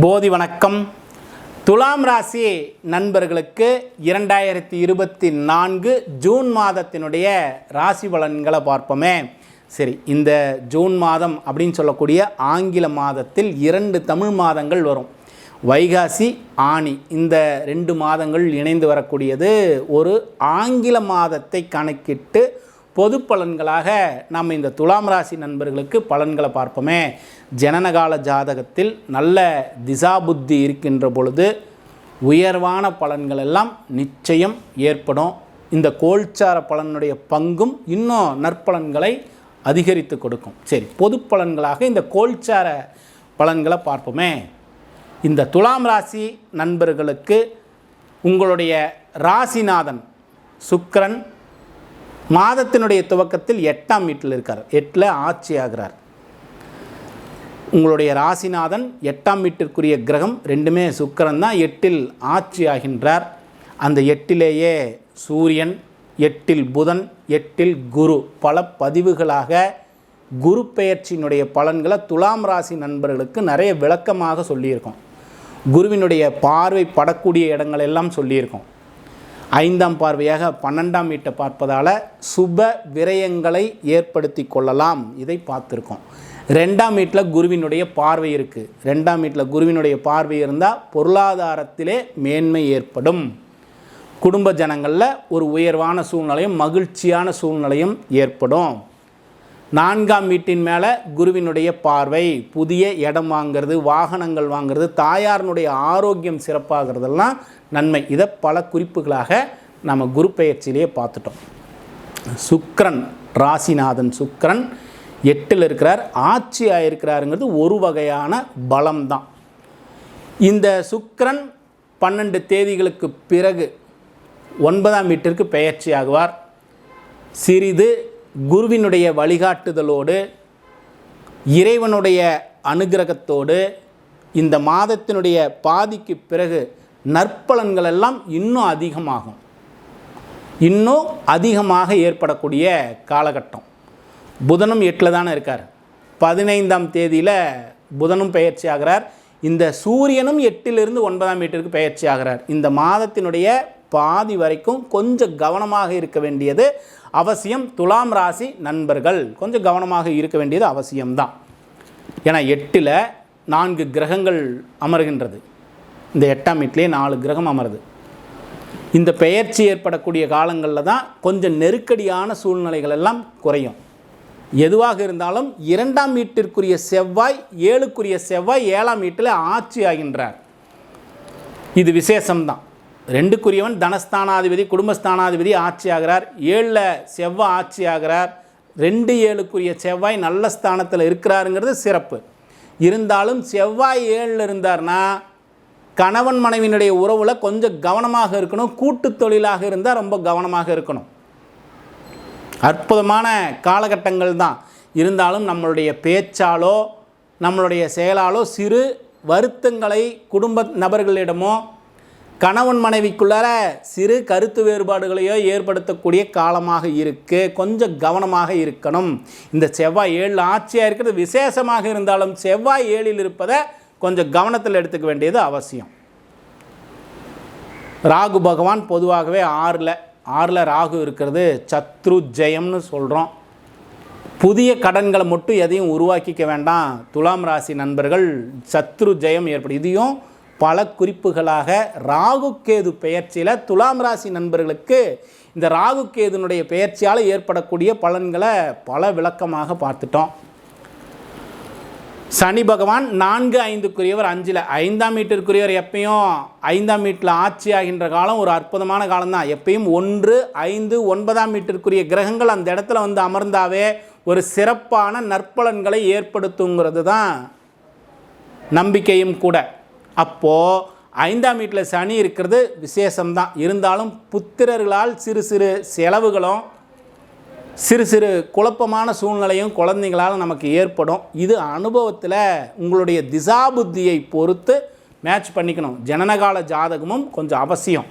போதி வணக்கம். துலாம் ராசி நண்பர்களுக்கு இரண்டாயிரத்தி இருபத்தி நான்கு ஜூன் மாதத்தினுடைய ராசி பலன்களை பார்ப்போமே. சரி இந்த ஜூன் மாதம் அப்படின்னு சொல்லக்கூடிய ஆங்கில மாதத்தில் இரண்டு தமிழ் மாதங்கள் வரும். வைகாசி ஆணி இந்த ரெண்டு மாதங்கள் இணைந்து வரக்கூடியது ஒரு ஆங்கில மாதத்தை கணக்கிட்டு பொது பலன்களாக நம்ம இந்த துலாம் ராசி நண்பர்களுக்கு பலன்களை பார்ப்போமே. ஜனனகால ஜாதகத்தில் நல்ல திசாபுத்தி இருக்கின்ற பொழுது உயர்வான பலன்கள் எல்லாம் நிச்சயம் ஏற்படும். இந்த கோல்சார பலனுடைய பங்கும் இன்னும் நற்பலன்களை அதிகரித்து கொடுக்கும். சரி பொது பலன்களாக இந்த கோல்சார பலன்களை பார்ப்போமே. இந்த துலாம் ராசி நண்பர்களுக்கு உங்களுடைய ராசிநாதன் சுக்கரன் மாதத்தினுடைய துவக்கத்தில் எட்டாம் வீட்டில் இருக்கார். எட்டில் ஆட்சி ஆகிறார் உங்களுடைய ராசிநாதன் எட்டாம் வீட்டிற்குரிய கிரகம் ரெண்டுமே சுக்கரன் தான். எட்டில் ஆட்சி ஆகின்றார் அந்த எட்டிலேயே சூரியன் எட்டில் புதன் எட்டில் குரு. பல பதிவுகளாக குரு பெயர்ச்சியினுடைய பலன்களை துலாம் ராசி நண்பர்களுக்கு நிறைய விளக்கமாக சொல்லியிருக்கோம். குருவினுடைய பார்வை படக்கூடிய இடங்கள் எல்லாம் சொல்லியிருக்கோம். ஐந்தாம் பார்வையாக பன்னெண்டாம் வீட்டை பார்ப்பதால் சுப விரயங்களை ஏற்படுத்தி கொள்ளலாம். இதை பார்த்துருக்கோம். ரெண்டாம் வீட்டில் குருவினுடைய பார்வை இருக்குது ரெண்டாம் வீட்டில் குருவினுடைய பார்வை இருந்தால் பொருளாதாரத்திலே மேன்மை ஏற்படும். குடும்ப ஜனங்களில் ஒரு உயர்வான சூழ்நிலையும் மகிழ்ச்சியான சூழ்நிலையும் ஏற்படும். நான்காம் வீட்டின் மேலே குருவினுடைய பார்வை. புதிய இடம் வாங்கிறது வாகனங்கள் வாங்கிறது தாயாரினுடைய ஆரோக்கியம் சிறப்பாகிறதெல்லாம் நன்மை. இதை பல குறிப்புகளாக நம்ம குரு பெயர்ச்சியிலேயே பார்த்துட்டோம். சுக்கிரன் ராசிநாதன் சுக்ரன் எட்டில் இருக்கிறார். ஆட்சி ஆயிருக்கிறாருங்கிறது ஒரு வகையான பலம்தான். இந்த சுக்ரன் பன்னெண்டு தேதிகளுக்கு பிறகு ஒன்பதாம் வீட்டிற்கு பெயர்ச்சி ஆகுவார். சிறிது குருவினுடைய வழிகாட்டுதலோடு இறைவனுடைய அனுகிரகத்தோடு இந்த மாதத்தினுடைய பாதிக்கு பிறகு நற்பலன்கள் எல்லாம் இன்னும் அதிகமாகும். இன்னும் அதிகமாக ஏற்படக்கூடிய காலகட்டம். புதனும் எட்டில் தானே இருக்கார். பதினைந்தாம் தேதியில் புதனும் பயிற்சி ஆகிறார். இந்த சூரியனும் எட்டிலிருந்து ஒன்பதாம் வீட்டிற்கு பயிற்சி ஆகிறார். இந்த மாதத்தினுடைய பாதி வரைக்கும் கொஞ்சம் கவனமாக இருக்க வேண்டியது அவசியம். துலாம் ராசி நண்பர்கள் கொஞ்சம் கவனமாக இருக்க வேண்டியது அவசியம்தான். ஏன்னா எட்டில் நான்கு கிரகங்கள் அமர்கின்றது. இந்த எட்டாம் வீட்டிலே நாலு கிரகம் அமருது. இந்த பெயர்ச்சி ஏற்படக்கூடிய காலங்களில் தான் கொஞ்சம் நெருக்கடியான சூழ்நிலைகள் எல்லாம் குறையும். எதுவாக இருந்தாலும் இரண்டாம் வீட்டிற்குரிய செவ்வாய் ஏழுக்குரிய செவ்வாய் ஏழாம் வீட்டில் ஆட்சி ஆகின்றார். இது விசேஷம்தான். ரெண்டுக்குரியவன் தனஸ்தானாதிபதி குடும்பஸ்தானாதிபதி ஆட்சி ஆகிறார் ஏழில் செவ்வாய் ஆட்சி ஆகிறார் ரெண்டு ஏழுக்குரிய செவ்வாய் நல்ல ஸ்தானத்தில் இருக்கிறாருங்கிறது சிறப்பு. இருந்தாலும் செவ்வாய் ஏழில் இருந்தார்னா கணவன் மனைவியினுடைய உறவில் கொஞ்சம் கவனமாக இருக்கணும். கூட்டு தொழிலாக இருந்தால் ரொம்ப கவனமாக இருக்கணும். அற்புதமான காலகட்டங்கள் தான். இருந்தாலும் நம்மளுடைய பேச்சாலோ நம்மளுடைய செயலாலோ சிறு வருத்தங்களை குடும்ப நபர்களிடமோ கணவன் மனைவிக்குள்ளார சிறு கருத்து வேறுபாடுகளையோ ஏற்படுத்தக்கூடிய காலமாக இருக்குது கொஞ்சம் கவனமாக இருக்கணும். இந்த செவ்வாய் ஏழில் ஆட்சியாக இருக்கிறது விசேஷமாக இருந்தாலும் செவ்வாய் ஏழில் இருப்பதை கொஞ்சம் கவனத்தில் எடுத்துக்க வேண்டியது அவசியம். ராகு பகவான் பொதுவாகவே ஆறில் ஆறில் ராகு இருக்கிறது சத்ரு ஜெயம்னு சொல்கிறோம் புதிய கடன்களை மட்டும் எதையும் உருவாக்கிக்க வேண்டாம். துலாம் ராசி நண்பர்கள் சத்ரு ஜெயம் ஏற்படும். இதையும் பல குறிப்புகளாக ராகுக்கேது பெயர்ச்சியில் துலாம் ராசி நண்பர்களுக்கு இந்த ராகுக்கேதுனுடைய பெயர்ச்சியால் ஏற்படக்கூடிய பலன்களை பல விளக்கமாக பார்த்துட்டோம். சனி பகவான் நான்கு ஐந்துக்குரியவர் அஞ்சில் ஐந்தாம் வீட்டிற்குரியவர் எப்பயும் ஐந்தாம் வீட்டில் ஆட்சி ஆகின்ற காலம் ஒரு அற்புதமான காலம்தான். எப்பயும் ஒன்று ஐந்து ஒன்பதாம் வீட்டிற்குரிய கிரகங்கள் அந்த இடத்துல வந்து அமர்ந்தாவே ஒரு சிறப்பான நற்பலன்களை ஏற்படுத்துங்கிறது தான் நம்பிக்கையும் கூட. அப்போது ஐந்தாம் வீட்டில் சனி இருக்கிறது விசேஷம்தான். இருந்தாலும் புத்திரர்களால் சிறு சிறு செலவுகளும் சிறு சிறு குழப்பமான சூழ்நிலையும் குழந்தைங்களால் நமக்கு ஏற்படும். இது அனுபவத்தில் உங்களுடைய திசாபுத்தியை பொறுத்து மேட்ச் பண்ணிக்கணும். ஜனனகால ஜாதகமும் கொஞ்சம் அவசியம்.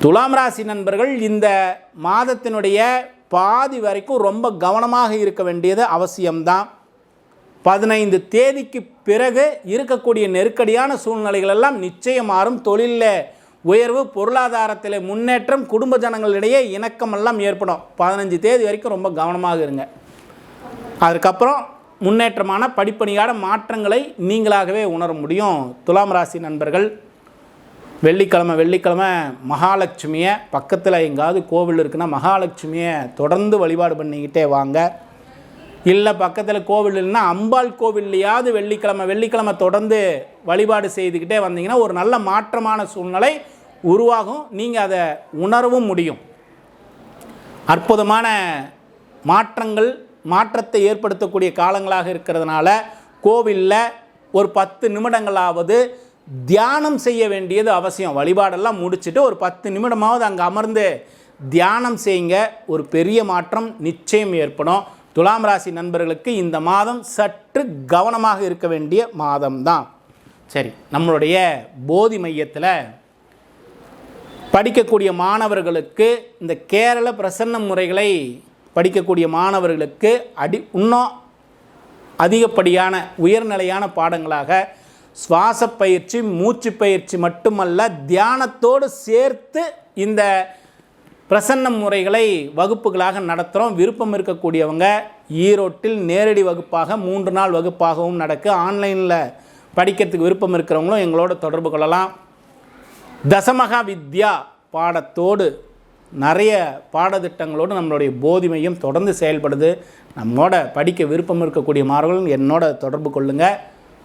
துலாம் ராசி நண்பர்கள் இந்த மாதத்தினுடைய பாதி வரைக்கும் ரொம்ப கவனமாக இருக்க வேண்டியது அவசியம்தான். பதினைந்து தேதிக்கு பிறகு இருக்கக்கூடிய நெருக்கடியான சூழ்நிலைகள் எல்லாம் நிச்சயம் மாறும் தொழிலில் உயர்வு பொருளாதாரத்தில் முன்னேற்றம் குடும்ப ஜனங்களிடையே இணக்கம் எல்லாம் ஏற்படும். பதினஞ்சு தேதி வரைக்கும் ரொம்ப கவனமாக இருங்க. அதுக்கப்புறம் முன்னேற்றமான படிப்படியான மாற்றங்களை நீங்களாகவே உணர முடியும். துலாம் ராசி நண்பர்கள் வெள்ளிக்கிழமை வெள்ளிக்கிழமை மகாலட்சுமியை பக்கத்தில் எங்காவது கோவில் இருக்குன்னா மகாலட்சுமியை தொடர்ந்து வழிபாடு பண்ணிக்கிட்டே வாங்க. இல்லை பக்கத்தில் கோவில் இல்லைன்னா அம்பாள் கோவில்லையாவது வெள்ளிக்கிழமை வெள்ளிக்கிழமை தொடர்ந்து வழிபாடு செய்துக்கிட்டே வந்தீங்கன்னா ஒரு நல்ல மாற்றமான சூழ்நிலை உருவாகும். நீங்கள் அதை உணரவும் முடியும். அற்புதமான மாற்றங்கள் மாற்றத்தை ஏற்படுத்தக்கூடிய காலங்களாக இருக்கிறதுனால கோவிலில் ஒரு பத்து நிமிடங்களாவது தியானம் செய்ய வேண்டியது அவசியம். வழிபாடெல்லாம் முடிச்சுட்டு ஒரு பத்து நிமிடமாவது அங்கே அமர்ந்து தியானம் செய்யுங்க. ஒரு பெரிய மாற்றம் நிச்சயம் ஏற்படும். துலாம் ராசி நண்பர்களுக்கு இந்த மாதம் சற்று கவனமாக இருக்க வேண்டிய மாதம்தான். சரி நம்மளுடைய போதி மையத்தில் படிக்கக்கூடிய மாணவர்களுக்கு இந்த கேரள பிரசன்ன முறைகளை படிக்கக்கூடிய மாணவர்களுக்கு அடி இன்னும் அதிகப்படியான உயர்நிலையான பாடங்களாக சுவாச பயிற்சி மூச்சு பயிற்சி மட்டுமல்ல தியானத்தோடு சேர்த்து இந்த பிரசன்ன முறைகளை வகுப்புகளாக நடத்துகிறோம் விருப்பம் இருக்கக்கூடியவங்க ஈரோட்டில் நேரடி வகுப்பாக மூன்று நாள் வகுப்பாகவும் நடக்கு. ஆன்லைனில் படிக்கிறதுக்கு விருப்பம் இருக்கிறவங்களும் எங்களோட தொடர்பு கொள்ளலாம். தசமகா வித்யா பாடத்தோடு நிறைய பாடத்திட்டங்களோடு நம்மளுடைய போதிமையும் தொடர்ந்து செயல்படுது. நம்மோட படிக்க விருப்பம் இருக்கக்கூடிய மாணவர்கள் என்னோட தொடர்பு கொள்ளுங்கள்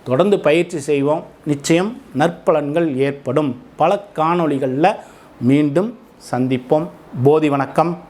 தொடர்ந்து பயிற்சி செய்வோம். நிச்சயம் நற்பலன்கள் ஏற்படும். பல காணொளிகளில் மீண்டும் சந்திப்போம். போதி வணக்கம்.